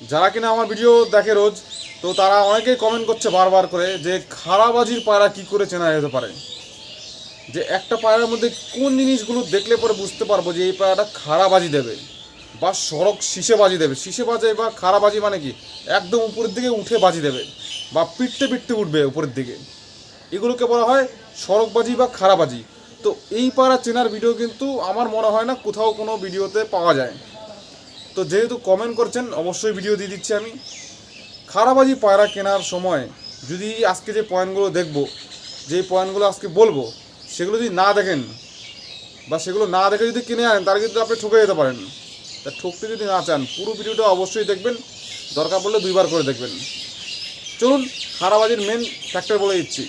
যারা কিনা আমার ভিডিও দেখে রোজ, তো তারা অনেকেই কমেন্ট করছে বারবার করে যে খারাবাজির পায়রা কি করে চেনা যেতে পারে? যে একটা পায়রার মধ্যে কোন জিনিসগুলো দেখলে পরে বুঝতে পারব যে এই পায়রাটা খারাবাজি দেবে বা সড়ক শীষে বাজি দেবে। শীষে বাজে বা খারাবাজি মানে কি? একদম উপরের দিকে উঠে বাজি দেবে বা পিটতে পিটতে উঠবে উপরের দিকে। এগুলোকে বলা হয় সড়কবাজি বা খারাবাজি তো এই পায়রা চেনার ভিডিও কিন্তু আমার মনে হয় না কোথাও কোনো ভিডিওতে পাওয়া যায়। তো যেহেতু কমেন্ট করছেন, অবশ্যই ভিডিও দিয়ে দিচ্ছি আমি। খারাবাজি পায়রা কেনার সময় যদি আজকে যে পয়েন্টগুলো দেখব, যে পয়েন্টগুলো আজকে বলব, সেগুলো যদি না দেখেন বা সেগুলো না দেখে যদি কিনে আনেন, তাহলে কিন্তু আপনি ঠকে যেতে পারেন। তা ঠকতে যদি না চান, পুরো ভিডিওটা অবশ্যই দেখবেন, দরকার পড়লে দুইবার করে দেখবেন। চলুন খারাবাজির মেন ফ্যাক্টর বলে দিচ্ছি।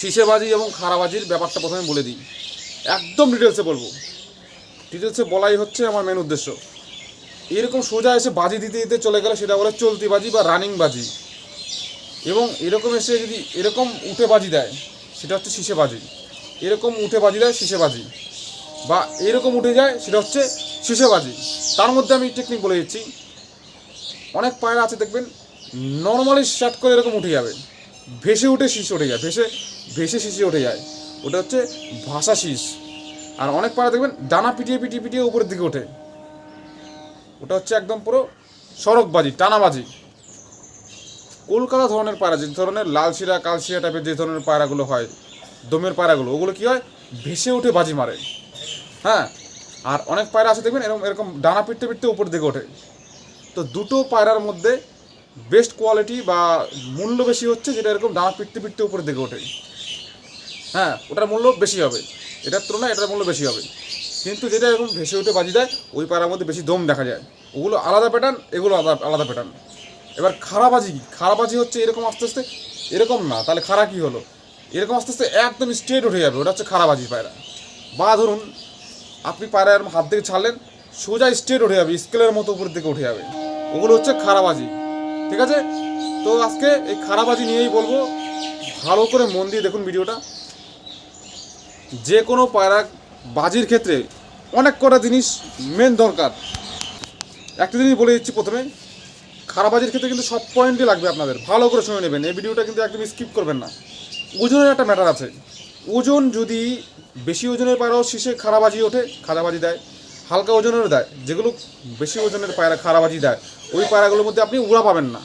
শীষেবাজি এবং খারাবাজির ব্যাপারটা প্রথমে বলে দিই। একদম ডিটেলসে বলব। ডিটেলসে বলাই হচ্ছে আমার মেন উদ্দেশ্য। এরকম সোজা এসে বাজি দিতে দিতে চলে গেলে, সেটা বলে চলতি বাজি বা রানিং বাজি। এবং এরকম এসে যদি এরকম উঠে বাজি দেয়, সেটা হচ্ছে শীষে বাজি। এরকম উঠে বাজি দেয়, শীষে বাজি। বা এরকম উঠে যায়, সেটা হচ্ছে শীষে বাজি। তার মধ্যে আমি টেকনিক বলে দিচ্ছি। অনেক পায়রা আছে, দেখবেন নর্মালি শার্ট করে এরকম উঠে যাবে। ভেসে উঠে শীষ উঠে যায়, ভেসে ভেসে শীষে উঠে যায়। ওটা হচ্ছে ভাষা শীষ। আর অনেক পায়রা দেখবেন, ডানা পিটিয়ে পিটিয়ে পিটিয়ে উপরের দিকে ওঠে। ওটা হচ্ছে একদম পুরো সড়কবাজি, টানাবাজি। কলকাতা ধরনের পায়রা, যে ধরনের লালশিরা, কালশিরা টাইপের যে ধরনের পায়রাগুলো হয়, দমের পায়রাগুলো, ওগুলো কী হয়? ভেসে উঠে বাজি মারে। হ্যাঁ? আর অনেক পায়রা আছে দেখবেন এরকম এরকম ডানা পিটতে পিটতে উপর দিকে ওঠে। তো দুটো পায়রার মধ্যে বেস্ট কোয়ালিটি বা মূল্য বেশি হচ্ছে যেটা এরকম ডানা পিটতে পিটতে উপরের দিকে ওঠে। হ্যাঁ? ওটার মূল্য বেশি হবে। এটার তুলনায় এটার মূল্য বেশি হবে। কিন্তু যেটা এরকম ভেসে উঠে বাজি দেয়, ওই পাড়ার মধ্যে বেশি দম দেখা যায়। ওগুলো আলাদা প্যাটার্ন এগুলো আলাদা আলাদা প্যাটার্ন এবার খারাবাজি কি? খারাবাজি হচ্ছে এরকম আস্তে আস্তে, এরকম না, তাহলে খারা কি হলো? এরকম আস্তে আস্তে একদম স্ট্রেট উঠে যাবে, ওটা হচ্ছে খারাবাজি পায়রা। বা ধরুন, আপনি পায়রা এরকম হাত থেকে ছাড়লেন, সোজা স্ট্রেট উঠে যাবে স্কেলের মতো উপরের দিকে উঠে যাবে। ওগুলো হচ্ছে খারাবাজি ঠিক আছে? তো আজকে এই খারাবাজি নিয়েই বলব, ভালো করে মন দিয়ে দেখুন ভিডিওটা। যে কোনো পায়রা বাজির ক্ষেত্রে অনেক কটা জিনিস মেন দরকার। একটা জিনিস বলে দিচ্ছি প্রথমে খারাপ বাজির ক্ষেত্রে কিন্তু সব পয়েন্টই লাগবে আপনাদের। ভালো করে শুনে নেবেন। এই ভিডিওটা কিন্তু একদম স্কিপ করবেন না। ওজনের একটা ম্যাটার আছে। ওজন যদি বেশি ওজনের পায়রাও শীষে খারাবাজি ওঠে খারাবাজি দেয়। হালকা ওজনেরও দেয়। যেগুলো বেশি ওজনের পায়রা খারাবাজি দেয়, ওই পায়রাগুলোর মধ্যে আপনি উড়া পাবেন না।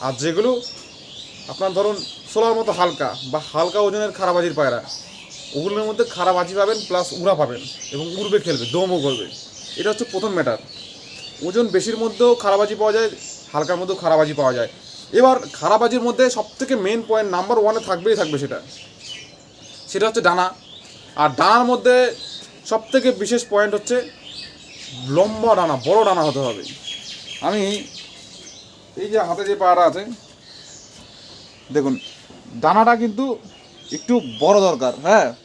আর যেগুলো আপনার ধরুন সোলার মতো হালকা বা হালকা ওজনের খারাবাজির পায়রা ওগুলোর মধ্যে খারাপ খারাবাজি পাবেন প্লাস উড়া পাবেন এবং উড়বে, খেলবে, দমও করবে। এটা হচ্ছে প্রথম ম্যাটার ওজন বেশির মধ্যেও খারাবাজি পাওয়া যায়, হালকার মধ্যেও খারাবাজি পাওয়া যায়। এবার খারাবাজির মধ্যে সবথেকে মেন পয়েন্ট নাম্বার ওয়ানে থাকবেই থাকবে সেটা। সেটা হচ্ছে ডানা। আর ডানার মধ্যে সবথেকে বিশেষ পয়েন্ট হচ্ছে লম্বা ডানা, বড় ডানা হতে হবে। আমি এই যে হাতে যে পাড়া আছে, দেখুন, ডানাটা কিন্তু একটু বড় দরকার হ্যাঁ?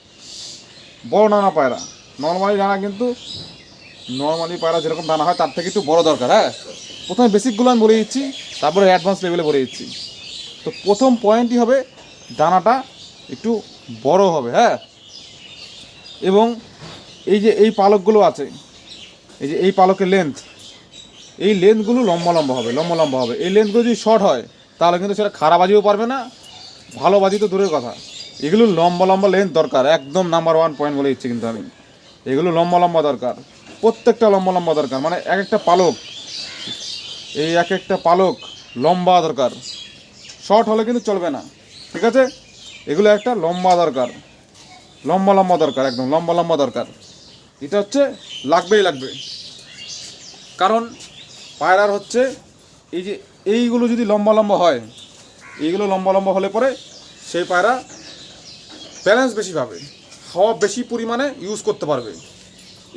বড় ডানা পায়রা। নর্মালি ডানা কিন্তু নর্মালি পায়রা যেরকম ডানা হয়, তার থেকে একটু বড় দরকার হ্যাঁ? প্রথমে বেসিকগুলো আমি বলে দিচ্ছি, তারপরে অ্যাডভান্স লেভেলে বলে দিচ্ছি। তো প্রথম পয়েন্টই হবে ডানাটা একটু বড় হবে হ্যাঁ? এবং এই যে এই পালকগুলো আছে, এই যে এই পালকের লেন্থ এই লেন্থগুলো লম্বা লম্বা হবে, লম্বা লম্বা হবে। এই লেন্থগুলো যদি শর্ট হয়, তাহলে কিন্তু সেটা খারাপ বাজিও পারবে না, ভালো বাজি তো দূরের কথা। এগুলো লম্বা লম্বা লেন্থ দরকার, একদম নাম্বার ওয়ান পয়েন্ট বলে দিচ্ছি কিন্তু আমি। এগুলো লম্বা লম্বা দরকার, প্রত্যেকটা লম্বা লম্বা দরকার মানে এক একটা পালক, এই এক একটা পালক লম্বা দরকার। শর্ট হলে কিন্তু চলবে না, ঠিক আছে? এগুলো একটা লম্বা দরকার, লম্বা লম্বা দরকার, একদম লম্বা লম্বা দরকার। এটা হচ্ছে লাগবেই লাগবে। কারণ পায়রার হচ্ছে, এই যে এইগুলো যদি লম্বা লম্বা হয়, এইগুলো লম্বা লম্বা হলে পরে সেই পায়রা ব্যালেন্স বেশি পাবে হাওয়া বেশি পরিমাণে ইউজ করতে পারবে।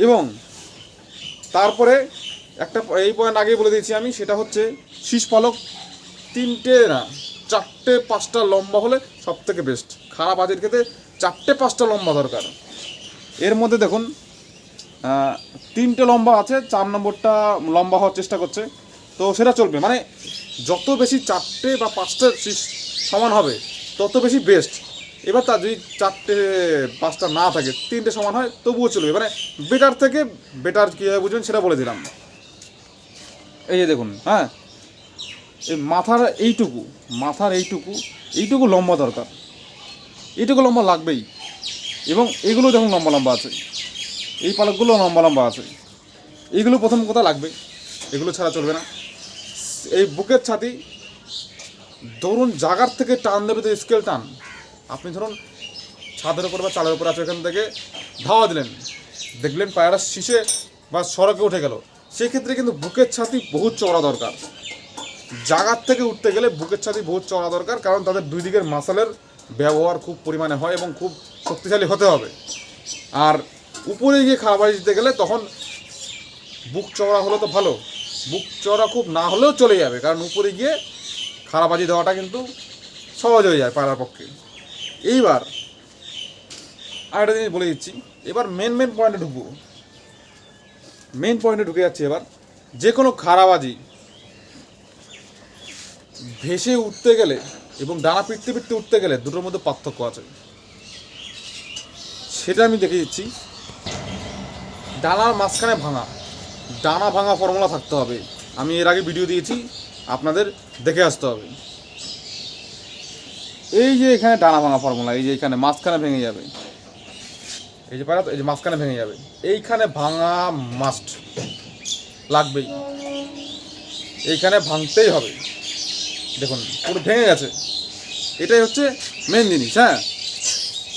এবং তারপরে একটা এই পয়েন্ট আগেই বলে দিয়েছি আমি, সেটা হচ্ছে শীষ পালক তিনটে না, চারটে, পাঁচটা লম্বা হলে সব থেকে বেস্ট খারাপ বাজের ক্ষেত্রে চারটে, পাঁচটা লম্বা দরকার। এর মধ্যে দেখুন তিনটে লম্বা আছে, চার নম্বরটা লম্বা হওয়ার চেষ্টা করছে। তো সেটা চলবে মানে যত বেশি চারটে বা পাঁচটা সমান হবে, তত বেশি বেস্ট এবার তার যদি চারটে, পাঁচটা না থাকে, তিনটে সমান হয়, তবুও চলবে। মানে বেটার থেকে বেটার কীভাবে বুঝবেন সেটা বলে দিলাম। এই যে দেখুন হ্যাঁ? এই মাথার এইটুকু মাথার এইটুকু এইটুকু লম্বা দরকার। এইটুকু লম্বা লাগবেই। এবং এগুলো যখন লম্বা লম্বা আছে। এই পালকগুলো লম্বা লম্বা আছে। এইগুলো প্রথম কথা লাগবে। এগুলো ছাড়া চলবে না। এই বুকের ছাতি ধরুন জাগার থেকে টান দেবে তো স্কেল টান আপনি ধরুন ছাদের উপর বা চালের উপর আছে এখান থেকে, ধাওয়া দিলেন। দেখলেন পায়রা শীষে বা সড়কে উঠে গেল। সেক্ষেত্রে কিন্তু বুকের ছাতি বহুত চওড়া দরকার। জাগার থেকে উঠতে গেলে বুকের ছাতি বহুত চড়া দরকার, কারণ তাদের দুই দিকের মাসালের ব্যবহার খুব পরিমাণে হয় এবং খুব শক্তিশালী হতে হবে। আর উপরে গিয়ে খাবার দিতে গেলে তখন বুক চওড়া হলে তো ভালো, বুক চওড়া খুব না হলেও চলে যাবে, কারণ উপরে গিয়ে খারাপাজি দেওয়াটা কিন্তু সহজ হয়ে যায় পাড়ার পক্ষে। এইবার আরেকটা জিনিস বলে দিচ্ছি। এবার মেন মেন পয়েন্টে ঢুকবো। মেন পয়েন্টে ঢুকে যাচ্ছে এবার। যে কোনো খারাবাজি ভেসে উঠতে গেলে এবং ডানা পিটতে পিটতে উঠতে গেলে দুটোর মধ্যে পার্থক্য আছে। সেটা আমি দেখে দিচ্ছি। ডানার মাঝখানে ভাঙা, ডানা ভাঙা ফর্মুলা থাকতে হবে। আমি এর আগে ভিডিও দিয়েছি, আপনাদের দেখে আসতে হবে। এই যে এখানে ডানা ভাঙা ফর্মুলা এই যে এখানে মাঝখানে ভেঙে যাবে। এই যে পারা এই যে মাঝখানে ভেঙে যাবে। এইখানে ভাঙা মাস্ট লাগবেই। এইখানে ভাঙতেই হবে। দেখুন, পুরো ভেঙে গেছে। এটাই হচ্ছে মেন জিনিস হ্যাঁ?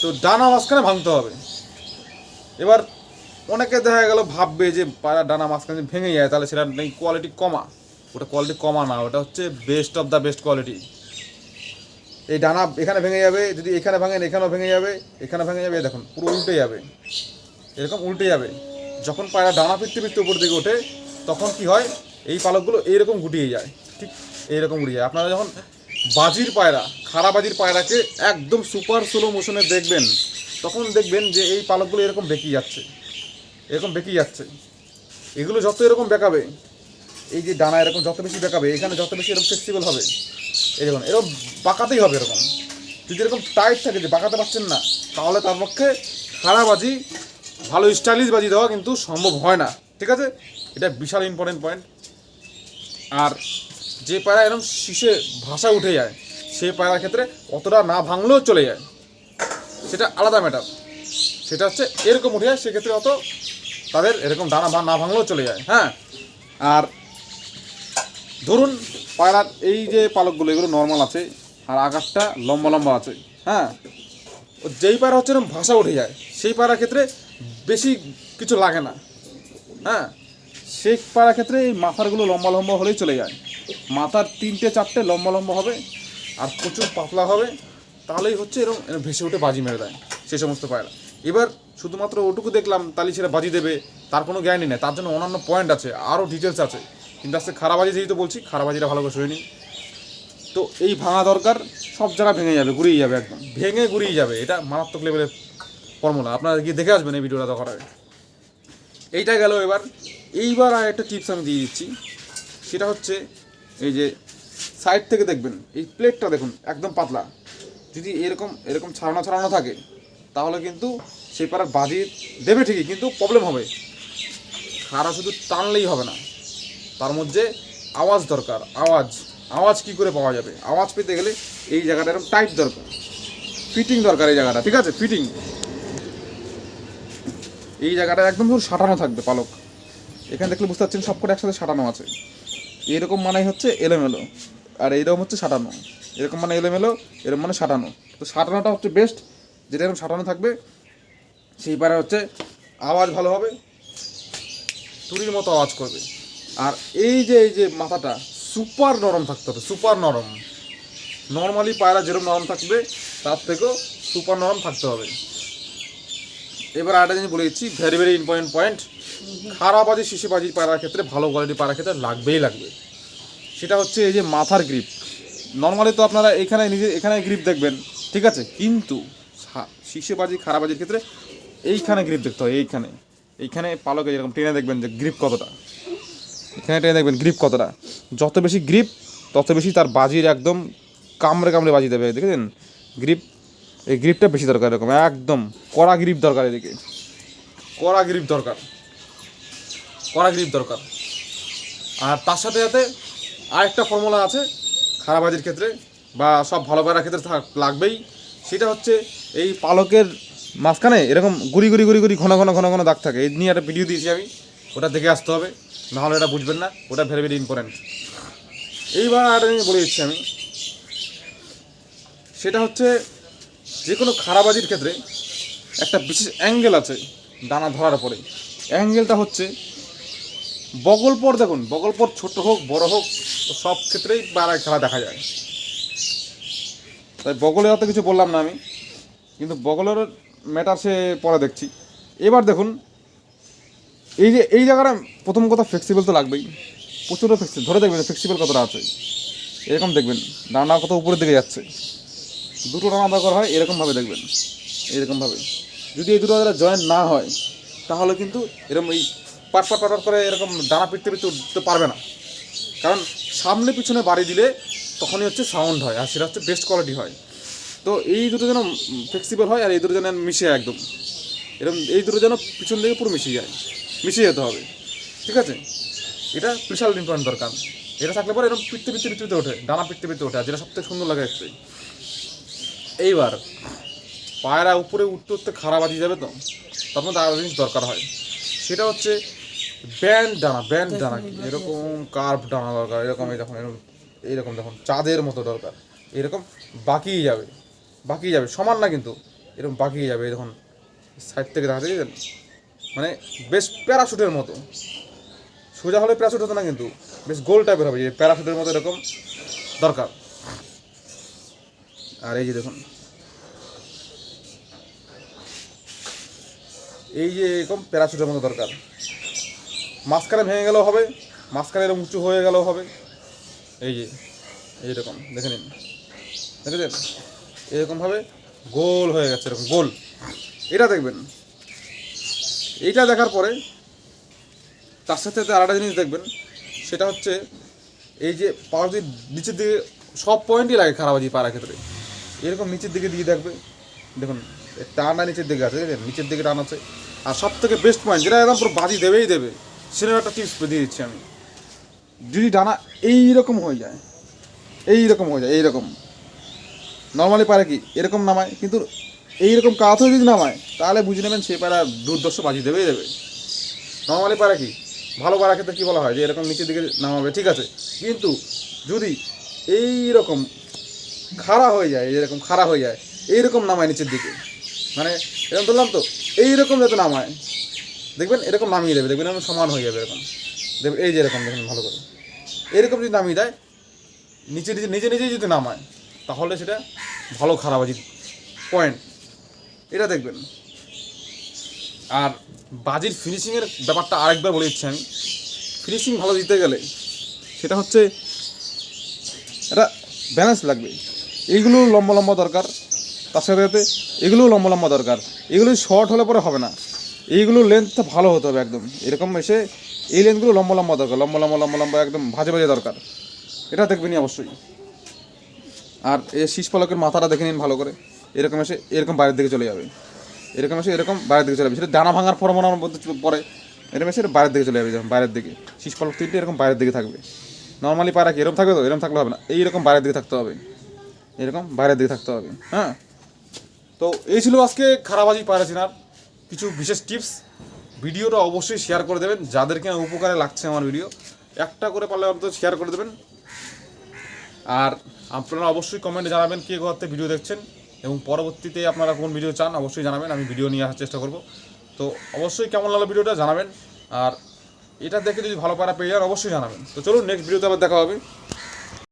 তো ডানা মাঝখানে ভাঙতে হবে। এবার অনেকে দেখা গেল ভাববে যে পায়রা ডানা মাঝখানে ভেঙে যায়, তাহলে সেটা কোয়ালিটি কমা। ওটা কোয়ালিটি কমা না, ওটা হচ্ছে best of the best quality এই ডানা এখানে ভেঙে যাবে, যদি এখানে ভাঙেন, এখানেও ভেঙে যাবে, এখানে ভেঙে যাবে, দেখুন, পুরো উল্টে যাবে। এরকম উল্টে যাবে। যখন পায়রা ডানা ফিরতে ফিরতে উপর দিকে ওঠে, তখন কি হয়, এই পালকগুলো এইরকম গুটিয়ে যায়, ঠিক এইরকম উড়ে যায়। আপনারা যখন বাজির পায়রা খারাপ বাজির পায়রাকে একদম সুপার স্লো মোশনে দেখবেন, তখন দেখবেন যে এই পালকগুলো এরকম বেঁকিয়ে যাচ্ছে, এরকম বেঁকিয়ে যাচ্ছে। এগুলো যত এরকম বেঁকাবে, এই যে ডানা এরকম যত বেশি বেঁকাবে, এখানে যত বেশি এরকম ফ্লেক্সিবল হবে এই দেখুন, এরকম বাঁকাতেই হবে এরকম। যদি এরকম টাইট থাকে যে বাঁকাতে পারছেন না, তাহলে তার পক্ষে খারাপ বাজি ভালো স্টাইলিশ বাজি দেওয়া কিন্তু সম্ভব হয় না। ঠিক আছে? এটা বিশাল ইম্পর্টেন্ট পয়েন্ট আর যে পায়রা এরকম শীষে ভাষা উঠে যায় সেই পায়রার ক্ষেত্রে অতটা না ভাঙলেও চলে যায়। সেটা আলাদা ম্যাটার সেটা হচ্ছে এরকম উঠে যায়, সেক্ষেত্রে অত তাদের এরকম ভা- না ভাঙলেও চলে যায়। হ্যাঁ? আর ধরুন পায়রার এই যে পালকগুলো, এগুলো নর্মাল আছে, আর আকাশটা লম্বা লম্বা আছে হ্যাঁ? যেই পায়রা হচ্ছে এরকম ভাষা উঠে যায়, সেই পায়রার ক্ষেত্রে বেশি কিছু লাগে না হ্যাঁ? সেই পায়রার ক্ষেত্রে এই মাথারগুলো লম্বা লম্বা হলেই চলে যায়। মাথার তিনটে চারটে লম্বা লম্বা হবে, আর প্রচুর পাতলা হবে, তাহলেই হচ্ছে এরকম ভেসে উঠে বাজি মেরে দেয় সেই সমস্ত পায়রা। এবার শুধুমাত্র ওটুকু দেখলাম তাহলে সেটা বাজি দেবে, তার কোনো জ্ঞানই নেই, তার জন্য অন্যান্য পয়েন্ট আছে আরও ডিটেলস আছে। কিন্তু আজকে খারাপ বাজি যেহেতু বলছি খারাপ বাজিটা ভালো করে শুনে নিই তো এই ভাঙা দরকার সব জায়গা ভেঙে যাবে, ঘুরিয়ে যাবে একদম। ভেঙে ঘুরিয়ে যাবে, এটা মারাত্মক লেভেলের ফর্মুলা আপনারা গিয়ে দেখে আসবেন এই ভিডিওটা দেখার আগে। এইটা গেল এবার। এইবার আর একটা টিপস আমি দিয়ে দিচ্ছি। সেটা হচ্ছে এই যে সাইড থেকে দেখবেন, এই প্লেটটা দেখুন, একদম পাতলা। যদি এরকম এরকম ছাড়ানো ছাড়ানো থাকে, তাহলে কিন্তু সেই পাড়ার বাজি দেবে ঠিকই, কিন্তু প্রবলেম হবে। খাড়া শুধু টানলেই হবে না। তার মধ্যে আওয়াজ দরকার, আওয়াজ। আওয়াজ কি করে পাওয়া যাবে? আওয়াজ পেতে গেলে এই জায়গাটা এরকম টাইট দরকার। ফিটিং দরকার এই জায়গাটা, ঠিক আছে? ফিটিং এই জায়গাটা একদম পুরো সাঁটানো থাকবে, পালক। এখানে দেখলে বুঝতে পারছেন সবকটা একসাথে সাঁটানো আছে। এরকম মানেই হচ্ছে এলোমেলো। আর এইরকম হচ্ছে সাঁটানো। এরকম মানে এলোমেলো, এরকম মানে সাঁটানো। তো সাঁটানোটা হচ্ছে বেস্ট যেটা এরকম সাঁটানো থাকবে, সেই পারে হচ্ছে আওয়াজ ভালো হবে, তুরির মতো আওয়াজ করবে। আর এই যে এই যে মাথাটা সুপার নরম থাকতে হবে, সুপার নরম। নর্মালি পায়রা যেরকম নরম থাকবে, তার থেকেও সুপার নরম থাকতে হবে। এবার আরেকটা জিনিস বলে দিচ্ছি ভেরি ভেরি ইম্পর্টেন্ট পয়েন্ট খারাপ বাজি শিশি বাজি পায়রার ক্ষেত্রে, ভালো কোয়ালিটি পায়রার ক্ষেত্রে লাগবেই লাগবে। সেটা হচ্ছে এই যে মাথার গ্রিপ নর্মালি তো আপনারা এখানে নিজে, এখানে গ্রিপ দেখবেন, ঠিক আছে? কিন্তু শিশে বাজি খারাপ বাজির ক্ষেত্রে এইখানে গ্রিপ দেখতে হয়, এইখানে। এইখানে পালকে যেরকম টেনে দেখবেন যে গ্রিপ কতটা। এখানে টেনে দেখবেন গ্রিপ কতটা। যত বেশি গ্রিপ তত বেশি তার বাজির একদম কামড়ে কামড়ে বাজি দেবে, দেখেছেন? গ্রিপ এই গ্রিপটা বেশি দরকার এরকম, একদম কড়া গ্রিপ দরকার এদিকে। কড়া গ্রিপ দরকার। কড়া গ্রিপ দরকার। আর তার সাথে সাথে আরেকটা ফর্মুলা আছে খারাবাজির ক্ষেত্রে বা সব ভালো পায়রার ক্ষেত্রে লাগবেই। সেটা হচ্ছে এই পালকের মাঝখানে এরকম গুড়ি গুড়ি গুড়ি গুড়ি ঘন ঘন ঘন ঘন দাগ থাকে। এই নিয়ে একটা ভিডিও দিয়েছি আমি, ওটা দেখে আসতে হবে। নাহলে এটা বুঝবেন না, ওটা ভেরি ভেরি ইম্পর্ট্যান্ট এইবার আর আমি বলে দিচ্ছি আমি, সেটা হচ্ছে যে কোনো খারাবাজির ক্ষেত্রে একটা বিশেষ অ্যাঙ্গেল আছে দানা ধরার পরে অ্যাঙ্গেলটা হচ্ছে বগল পর দেখুন, বগল পর ছোট হোক, বড় হোক, সব ক্ষেত্রেই বাড়ায় খেলা দেখা যায়। তাই বগলের অত কিছু বললাম না আমি, কিন্তু বগলের ম্যাটার সে পরে দেখছি। এবার দেখুন এই যে, এই জায়গাটা প্রথম কথা ফ্লেক্সিবল তো লাগবেই। প্রচুর ফ্লেক্সিবল ধরে দেখবেন ফ্লেক্সিবল কতটা আছে। এরকম দেখবেন, ডানা কত উপরের দিকে যাচ্ছে। দুটো ডানা দরকার হয়, এরকমভাবে দেখবেন, এরকমভাবে। যদি এই দুটো জয়েন্ট না হয়, তাহলে কিন্তু এরকম এই পাট পাট পাট করে এরকম ডানা পিটতে পিটতে উঠতে পারবে না। কারণ সামনে পিছনে বাড়ি দিলে তখনই হচ্ছে সাউন্ড হয়, আর সেটা হচ্ছে বেস্ট কোয়ালিটি হয়। তো এই দুটো যেন ফ্লেক্সিবল হয়, আর এই দুটো যেন মিশে একদম। এরকম এই দুটো যেন পিছন দিকে পুরো মিশে যায়। মিশে যেতে হবে। ঠিক আছে? এটা বিশাল ইম্পর্টেন্ট দরকার। এটা থাকলে পরে এরকম পিটতে পিটতে পিটতে ওঠে ডানা পিটতে পিটতে ওঠে যেটা সবথেকে সুন্দর লাগে দেখতে এইবার পায়রা উপরে উঠতে উঠতে খারাপ বাজিয়ে যাবে তো? তখন তার জিনিস দরকার হয়। সেটা হচ্ছে ব্যান্ড ডানা ব্যান্ড ডানা কি? এরকম কার্ভ ডানা দরকার এরকম এই দেখুন এরকম এইরকম দেখুন চাঁদের মতো দরকার। এরকম বাকিয়ে যাবে বাকিয়ে যাবে সমান না কিন্তু এরকম বাকিয়ে যাবে এই দেখুন সাইড থেকে দেখা যায় মানে বেশ প্যারাশুটের মতো। সোজা হলে প্যারাশুট হতো না কিন্তু, বেশ গোল টাইপের হবে, যে প্যারাশুটের মতো এরকম দরকার। আর এই যে দেখুন। এই যে এরকম প্যারাশুটের মতো দরকার। মাঝখানে ভেঙে গেলেও হবে, মাঝখানে এরকম উঁচু হয়ে গেলেও হবে। এই যে এইরকম দেখে নিন। দেখেছেন? এরকমভাবে গোল হয়ে গেছে, এরকম গোল। এটা দেখবেন এইটা দেখার পরে তার সাথে আরেকটা জিনিস দেখবেন, সেটা হচ্ছে এই যে যদি নিচের দিকে সব পয়েন্টই লাগে খারাপ খারাপবাজি পাড়ার ক্ষেত্রে, এরকম নিচের দিকে দিয়ে দেখবে, দেখুন টানটা নিচের দিকে আছে নিচের দিকে টান আছে, আর সব থেকে বেস্ট পয়েন্ট যেটা একদম পুরো বাজি দেবেই দেবে, সেরকম একটা টিপস দিয়ে দিচ্ছি আমি। যদি ডানা এইরকম হয়ে যায়, এইরকম হয়ে যায়, এইরকম নর্মালি পারে কি, এরকম নামায়, কিন্তু এইরকম কাত হয়ে যদি নামায় তাহলে বুঝে নেবেন সে পায়রা দুর্দর্শ বাজি দেবেই দেবে। নর্মালি পারে কি? ভালো পাড়ার ক্ষেত্রে কী বলা হয় যে এরকম নিচের দিকে নামাবে, ঠিক আছে। কিন্তু যদি এই রকম খাড়া হয়ে যায় এরকম খাড়া হয়ে যায়, এইরকম নামায় নিচের দিকে। মানে এরকম বললাম তো, এইরকম যাতে নামায়, দেখবেন এরকম নামিয়ে দেবে, দেখবেন এরকম সমান হয়ে যাবে এরকম। দেখবেন এই যে এরকম দেখবেন ভালো করে। এরকম যদি নামিয়ে দেয়, নিচে নিচে, নিজে, নিজেই যদি নামায়, তাহলে সেটা ভালো খারাপ আছে পয়েন্ট এটা দেখবেন। আর বাজির ফিনিশিংয়ের ব্যাপারটা আরেকবার বলে দিচ্ছি আমি। ফিনিশিং ভালো দিতে গেলে সেটা হচ্ছে এটা ব্যালেন্স লাগবে। এইগুলো লম্বা লম্বা দরকার। তার সাথে সাথে এগুলোও লম্বা লম্বা দরকার। এগুলো শর্ট হলে পরে হবে না। এইগুলো লেন্থটা ভালো হতে হবে একদম। এরকম এসে এই লেন্থগুলো লম্বা লম্বা দরকার। লম্বা লম্বা লম্বা লম্বা একদম ভাজে ভাজে দরকার। এটা দেখবেনই অবশ্যই। আর এই শীষ পলকের মাথাটা দেখে নিন ভালো করে। এরকম এসে এরকম বাইরের দিকে চলে যাবে। এরকম এসে এরকম বাইরের দিকে চলে যাবে। সেটা দানা ভাঙার ফরমানোর মধ্যে চ- পরে এরকম এসে বাইরের দিকে চলে যাবে যেমন বাইরের দিকে। শীষ পলক তিনটে এরকম বাইরের দিকে থাকবে। নর্মালি পায়রা কি এরকম থাকবে তো? এরকম থাকলে হবে না। এইরকম বাইরের দিকে থাকতে হবে। এরকম বাইরের দিকে থাকতে হবে। হ্যাঁ? তো এই ছিল আজকে খারাপবাজি পায়রা চেনার কিছু বিশেষ টিপস। ভিডিওটা অবশ্যই শেয়ার করে দেবেন। যাদেরকে উপকারে লাগছে আমার ভিডিও একটা করে পারলে অন্তত শেয়ার করে দেবেন। আর আপনারা অবশ্যই কমেন্টে জানাবেন কে কোথাতে ভিডিও দেখছেন। এবং পরবর্তীতে আপনারা কোন ভিডিও চান, অবশ্যই জানাবেন, আমি ভিডিও নিয়ে আসার চেষ্টা করব। তো অবশ্যই কেমন লাগল ভিডিওটা জানাবেন। আর এটা দেখে যদি ভালো পারা পেয়ে যান অবশ্যই জানাবেন। তো চলুন নেক্সট ভিডিওতে আবার দেখা হবে।